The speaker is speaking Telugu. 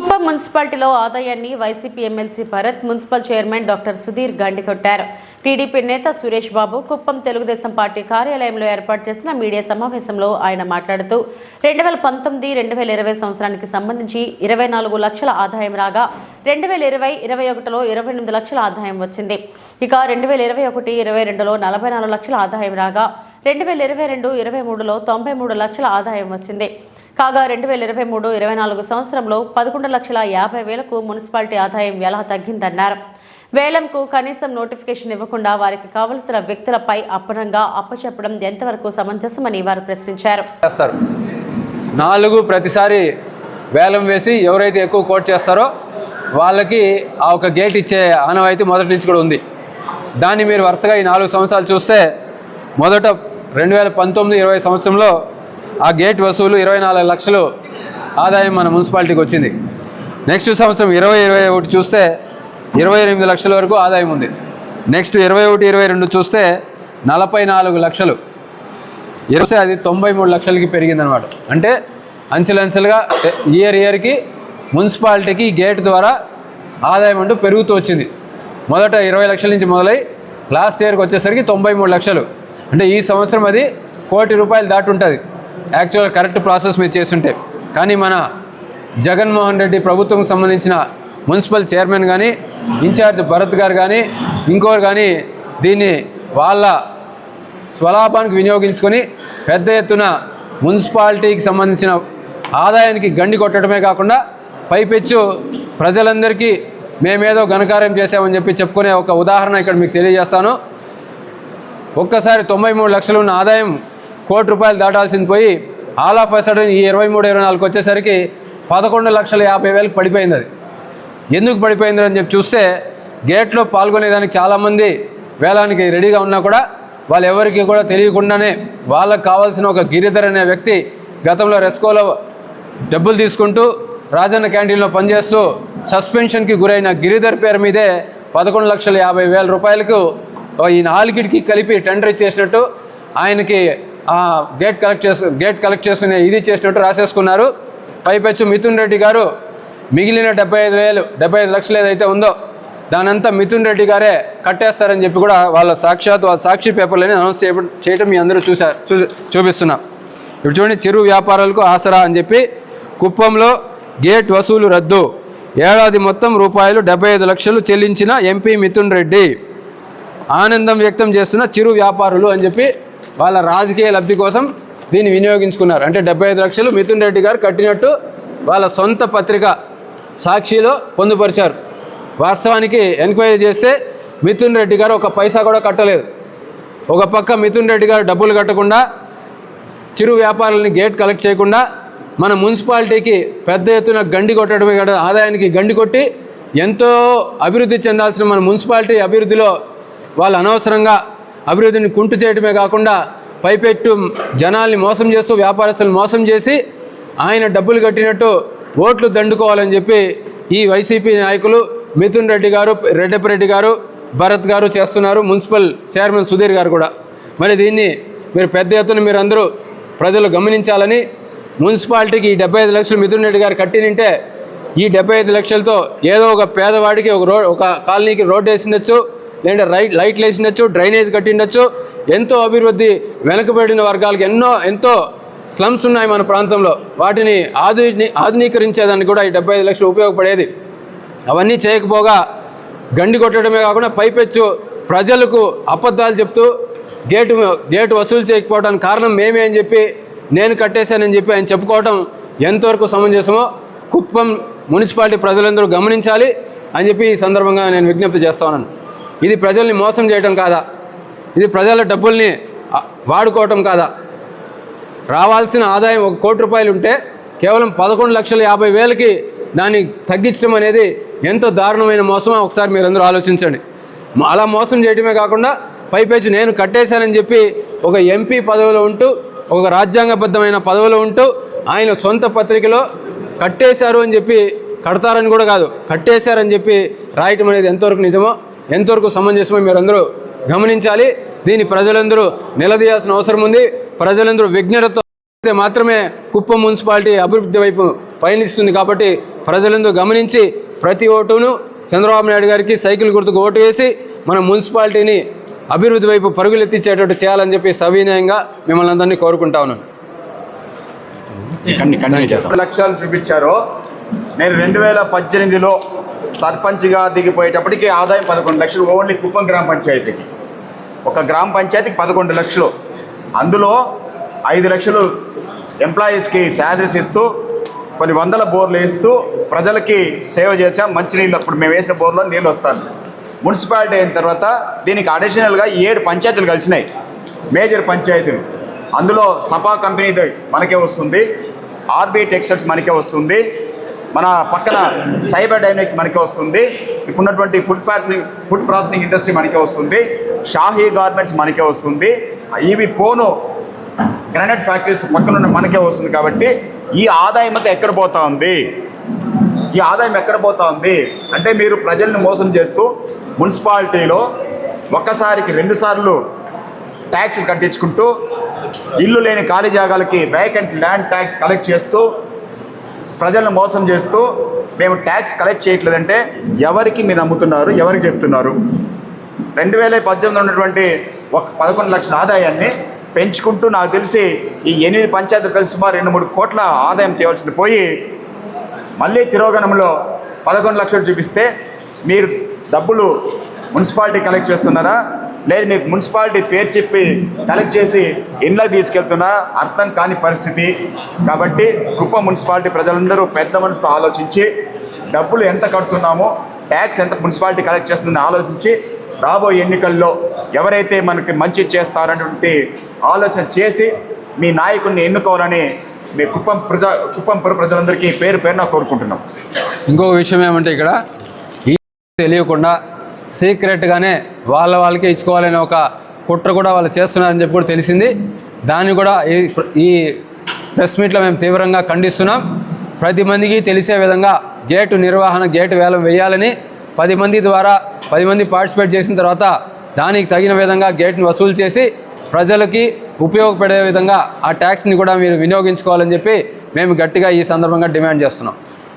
కుప్పం మున్సిపాలిటీలో ఆదాయాన్ని YCP MLC Bharat municipal chairman doctor Sudheer గండికొట్టారు TDP నేత సురేష్ బాబు కుప్పం తెలుగుదేశం పార్టీ కార్యాలయంలో ఏర్పాటు చేసిన మీడియా సమావేశంలో ఆయన మాట్లాడుతూ రెండు వేల పంతొమ్మిది రెండు వేల ఇరవై సంవత్సరానికి సంబంధించి ఇరవై నాలుగు లక్షల ఆదాయం రాగా రెండు వేల ఇరవై ఇరవై ఒకటిలో ఇరవై ఎనిమిది లక్షల ఆదాయం వచ్చింది. ఇక రెండు వేల ఇరవై ఒకటి ఇరవై రెండులో నలభై నాలుగు లక్షల ఆదాయం రాగా రెండు వేల ఇరవై రెండు ఇరవై మూడులో తొంభై మూడు లక్షల ఆదాయం వచ్చింది. కాగా రెండు వేల ఇరవై మూడు ఇరవై నాలుగు సంవత్సరంలో పదకొండు లక్షల యాభై వేలకు మున్సిపాలిటీ ఆదాయం ఎలా తగ్గిందన్నారు. వేలంకు కనీసం నోటిఫికేషన్ ఇవ్వకుండా వారికి కావలసిన వ్యక్తులపై అప్పనంగా అప్పచెప్పడం ఎంతవరకు సమంజసమని వారు ప్రశ్నించారు. చేస్తారు. నాలుగు ప్రతిసారి వేలం వేసి ఎవరైతే ఎక్కువ కోట్ చేస్తారో వాళ్ళకి ఆ ఒక గేట్ ఇచ్చే ఆనవాయితీ మొదటి నుంచి కూడా ఉంది. దాన్ని మీరు వరుసగా ఈ నాలుగు సంవత్సరాలు చూస్తే మొదట రెండు వేల పంతొమ్మిది ఇరవై సంవత్సరంలో ఆ గేట్ వసూలు ఇరవై నాలుగు లక్షలు ఆదాయం మన మున్సిపాలిటీకి వచ్చింది. నెక్స్ట్ సంవత్సరం ఇరవై ఇరవై ఒకటి చూస్తే ఇరవై ఎనిమిది లక్షల వరకు ఆదాయం ఉంది. నెక్స్ట్ ఇరవై ఒకటి ఇరవై రెండు చూస్తే నలభై నాలుగు లక్షలు. ఇరవై అది తొంభై మూడు లక్షలకి పెరిగిందనమాట అంటే అంచెలంచెలుగా ఇయర్ ఇయర్కి మున్సిపాలిటీకి గేట్ ద్వారా ఆదాయం అంటూ పెరుగుతూ వచ్చింది. మొదట ఇరవై లక్షల నుంచి మొదలై లాస్ట్ ఇయర్కి వచ్చేసరికి తొంభై మూడు లక్షలు. అంటే ఈ సంవత్సరం అది కోటి రూపాయలు దాటి ఉంటుంది. యాక్చువల్ కరెక్ట్ ప్రాసెస్ మీరు చేస్తుంటే. కానీ మన జగన్మోహన్ రెడ్డి ప్రభుత్వం సంబంధించిన మున్సిపల్ చైర్మన్ కానీ ఇన్ఛార్జ్ భరత్ గారు కానీ ఇంకోరు కానీ దీన్ని వాళ్ళ స్వలాభానికి వినియోగించుకొని పెద్ద ఎత్తున మున్సిపాలిటీకి సంబంధించిన ఆదాయానికి గండి కొట్టడమే కాకుండా పైపెచ్చు ప్రజలందరికీ మేమేదో ఘనకార్యం చేసామని చెప్పి చెప్పుకునే ఒక ఉదాహరణ ఇక్కడ మీకు తెలియజేస్తాను. ఒక్కసారి తొంభై మూడు లక్షలు ఉన్న ఆదాయం కోటి రూపాయలు దాటాల్సింది పోయి ఆల్ ఆఫ్ సడన్ ఈ ఇరవై మూడు ఇరవై నాలుగు వచ్చేసరికి పదకొండు లక్షల యాభై వేలకు పడిపోయింది అది. ఎందుకు పడిపోయింది అని చెప్పి చూస్తే గేట్లో పాల్గొనేదానికి చాలామంది వేలానికి రెడీగా ఉన్నా కూడా వాళ్ళు ఎవరికి కూడా తెలియకుండానే వాళ్ళకి కావాల్సిన ఒక గిరిధర్ అనే వ్యక్తి గతంలో రెస్కోలో డబ్బులు తీసుకుంటూ రాజన్న క్యాంటీన్లో పనిచేస్తూ సస్పెన్షన్కి గురైన గిరిధర్ పేరు మీదే పదకొండు లక్షల యాభై వేల రూపాయలకు ఈ నాలుగిటికి కలిపి టెండర్ ఇచ్చేసినట్టు ఆయనకి గేట్ కలెక్ట్ చేసు గేట్ కలెక్ట్ చేసుకునే ఇది చేసినట్టు రాసేసుకున్నారు. పైపెచ్చు మిథున్ రెడ్డి గారు మిగిలిన డెబ్బై ఐదు వేలు డెబ్బై ఐదు లక్షలు ఏదైతే ఉందో దానంతా మిథున్ రెడ్డి గారే కట్టేస్తారని చెప్పి కూడా వాళ్ళ సాక్షాత్ వాళ్ళ సాక్షి పేపర్లని అనౌన్స్ చేయడం చేయటం మీ అందరూ చూసా చూ చూపిస్తున్నా. ఇప్పుడు చూడండి చిరు వ్యాపారాలకు ఆసరా అని చెప్పి కుప్పంలో గేట్ వసూలు రద్దు. ఏడాది మొత్తం రూపాయలు డెబ్బై ఐదు లక్షలు చెల్లించిన ఎంపీ మిథున్ రెడ్డి. ఆనందం వ్యక్తం చేస్తున్న చిరు వ్యాపారులు అని చెప్పి వాళ్ళ రాజకీయ లబ్ధి కోసం దీన్ని వినియోగించుకున్నారు. అంటే డెబ్బై ఐదు లక్షలు మిథున్ రెడ్డి గారు కట్టినట్టు వాళ్ళ సొంత పత్రిక సాక్షిలో పొందుపరిచారు. వాస్తవానికి ఎంక్వైరీ చేస్తే మిథున్ రెడ్డి గారు ఒక పైసా కూడా కట్టలేదు. ఒక పక్క మిథున్ రెడ్డి గారు డబ్బులు కట్టకుండా చిరు వ్యాపారులని గేట్ కలెక్ట్ చేయకుండా మన మున్సిపాలిటీకి పెద్ద ఎత్తున గండి కొట్టడమే కాదు ఆదాయానికి గండి కొట్టి ఎంతో అభివృద్ధి చెందాల్సిన మన మున్సిపాలిటీ అభివృద్ధిలో వాళ్ళు అనవసరంగా అభివృద్ధిని కుంటు చేయటమే కాకుండా పైపెట్టు జనాల్ని మోసం చేస్తూ వ్యాపారస్తులను మోసం చేసి ఆయన డబ్బులు కట్టినట్టు ఓట్లు దండుకోవాలని చెప్పి ఈ వైసీపీ నాయకులు మిథున్ రెడ్డి గారు రెడ్డప్పరెడ్డి గారు భరత్ గారు చేస్తున్నారు. మున్సిపల్ చైర్మన్ సుధీర్ గారు కూడా. మరి దీన్ని మీరు పెద్ద ఎత్తున మీరు అందరూ ప్రజలు గమనించాలని మున్సిపాలిటీకి ఈ డెబ్బై ఐదు లక్షలు మిథున్ రెడ్డి గారు కట్టినింటే ఈ డెబ్బై ఐదు లక్షలతో ఏదో ఒక పేదవాడికి ఒక రోడ్ ఒక కాలనీకి రోడ్డు వేసిండొచ్చు. లేదంటే రైట్ లైట్లు వేసిండొచ్చు డ్రైనేజ్ కట్టిండొచ్చు. ఎంతో అభివృద్ధి వెనుకబడిన వర్గాలకు ఎన్నో ఎంతో స్లమ్స్ ఉన్నాయి మన ప్రాంతంలో. వాటిని ఆధుని ఆధునీకరించేదానికి కూడా ఈ డెబ్బై ఐదు లక్షలు ఉపయోగపడేది. అవన్నీ చేయకపోగా గండి కొట్టడమే కాకుండా పైపెచ్చు ప్రజలకు అబద్ధాలు చెప్తూ గేటు గేటు వసూలు చేయకపోవడానికి కారణం మేమే అని చెప్పి నేను కట్టేశానని చెప్పి ఆయన చెప్పుకోవటం ఎంతవరకు సమంజసమో కుప్పం మున్సిపాలిటీ ప్రజలందరూ గమనించాలి అని చెప్పి ఈ సందర్భంగా నేను విజ్ఞప్తి చేస్తా ఉన్నాను. ఇది ప్రజల్ని మోసం చేయటం కాదా? ఇది ప్రజల డబ్బుల్ని వాడుకోవటం కాదా? రావాల్సిన ఆదాయం ఒక కోటి రూపాయలు ఉంటే కేవలం పదకొండు లక్షల యాభై వేలకి దాన్ని తగ్గించడం అనేది ఎంతో దారుణమైన మోసమో? ఒకసారి మీరందరూ ఆలోచించండి. అలా మోసం చేయడమే కాకుండా పైపేచి నేను కట్టేశానని చెప్పి ఒక ఎంపీ పదవిలో ఉంటూ ఒక రాజ్యాంగబద్ధమైన పదవిలో ఉంటూ ఆయన సొంత పత్రికలో కట్టేశారు అని చెప్పి కడతారని కూడా కాదు కట్టేశారని చెప్పి రాయటం అనేది ఎంతవరకు నిజమో ఎంతవరకు సమంజసమో మీరందరూ గమనించాలి. దీన్ని ప్రజలందరూ నిలదీయాల్సిన అవసరం ఉంది. ప్రజలందరూ విజ్ఞతతో అయితే మాత్రమే కుప్పం మున్సిపాలిటీ అభివృద్ధి వైపు పయనిస్తుంది కాబట్టి ప్రజలందు గమనించి ప్రతి ఓటును చంద్రబాబు నాయుడు గారికి సైకిల్ గుర్తుకు ఓటు వేసి మన మున్సిపాలిటీని అభివృద్ధి వైపు పరుగులెత్తించేటట్టు చేయాలని చెప్పి సవినయంగా మిమ్మల్ని అందరినీ కోరుకుంటా ఉన్నాను. లక్ష్యాలు చూపించారో. నేను రెండు వేల పద్దెనిమిదిలో సర్పంచ్గా దిగిపోయేటప్పటికి ఆదాయం పదకొండు లక్షలు ఓన్లీ కుప్పం గ్రామ పంచాయతీకి. ఒక గ్రామ పంచాయతీకి పదకొండు లక్షలు. అందులో ఐదు లక్షలు ఎంప్లాయీస్కి శాలరీస్ ఇస్తూ కొన్ని వందల బోర్లు వేస్తూ ప్రజలకి సేవ చేసాం మంచినీళ్ళు అప్పుడు మేము వేసిన బోర్లో నీళ్ళు వస్తాను. మున్సిపాలిటీ అయిన తర్వాత దీనికి అడిషనల్గా ఏడు పంచాయతీలు కలిసినాయి. మేజర్ పంచాయతీలు. అందులో సపా కంపెనీది మనకే వస్తుంది. ఆర్బీ టెక్స్టైల్స్ మనకే వస్తుంది. మన పక్కన సైబర్ డైనమిక్స్ మనకే వస్తుంది. ఇప్పుడున్నటువంటి food processing food processing industry మనకే వస్తుంది. షాహీ గార్మెంట్స్ మనకే వస్తుంది. ఇవి పోను గ్రానైట్ ఫ్యాక్టరీస్ పక్కన మనకే వస్తుంది కాబట్టి ఈ ఆదాయం అంతా ఎక్కడ పోతా ఉంది? ఈ ఆదాయం ఎక్కడ పోతా ఉంది? అంటే మీరు ప్రజల్ని మోసం చేస్తూ మున్సిపాలిటీలో ఒక్కసారికి రెండు సార్లు ట్యాక్స్లు కట్టించుకుంటూ ఇల్లు లేని ఖాళీ జాగాలకి వేకెంట్ ల్యాండ్ ట్యాక్స్ కలెక్ట్ చేస్తూ ప్రజలను మోసం చేస్తూ మేము ట్యాక్స్ కలెక్ట్ చేయట్లేదంటే ఎవరికి మీరు నమ్ముతున్నారు? ఎవరికి చెప్తున్నారు? రెండు వేల పద్దెనిమిది ఉన్నటువంటి ఒక పదకొండు లక్షల ఆదాయాన్ని పెంచుకుంటూ నాకు తెలిసి ఈ ఎనిమిది పంచాయతీలు కలిసి సుమారు రెండు మూడు కోట్ల ఆదాయం తేవాల్సింది పోయి మళ్ళీ తిరోగణంలో పదకొండు లక్షలు చూపిస్తే మీరు డబ్బులు మున్సిపాలిటీ కలెక్ట్ చేస్తున్నారా? లేదు మీకు మున్సిపాలిటీ పేరు చెప్పి కలెక్ట్ చేసి ఇండ్లకు తీసుకెళ్తున్నా అర్థం కాని పరిస్థితి. కాబట్టి కుప్ప మున్సిపాలిటీ ప్రజలందరూ పెద్ద మనసుతో ఆలోచించి డబ్బులు ఎంత కడుతున్నామో ట్యాక్స్ ఎంత మున్సిపాలిటీ కలెక్ట్ చేస్తుందని ఆలోచించి రాబోయే ఎన్నికల్లో ఎవరైతే మనకి మంచి చేస్తారనేటువంటి ఆలోచన చేసి మీ నాయకుడిని ఎన్నుకోవాలని మీ కుప్పం ప్రజ కుప్పం ప్రజలందరికీ పేరు పేరున కోరుకుంటున్నాం. ఇంకొక విషయం ఏమంటే ఇక్కడ తెలియకుండా సీక్రెట్గానే వాళ్ళ వాళ్ళకే ఇచ్చుకోవాలనే ఒక కుట్ర కూడా వాళ్ళు చేస్తున్నారని చెప్పి కూడా తెలిసింది. దాన్ని కూడా ఈ ఈ ప్రెస్ మీట్లో మేము తీవ్రంగా ఖండిస్తున్నాం. ప్రతి మందికి తెలిసే విధంగా గేటు నిర్వహణ గేటు వేలం వేయాలని పది మంది ద్వారా పది మంది పార్టిసిపేట్ చేసిన తర్వాత దానికి తగిన విధంగా గేట్ని వసూలు చేసి ప్రజలకి ఉపయోగపడే విధంగా ఆ ట్యాక్స్ని కూడా మీరు వినియోగించుకోవాలని చెప్పి మేము గట్టిగా ఈ సందర్భంగా డిమాండ్ చేస్తున్నాం.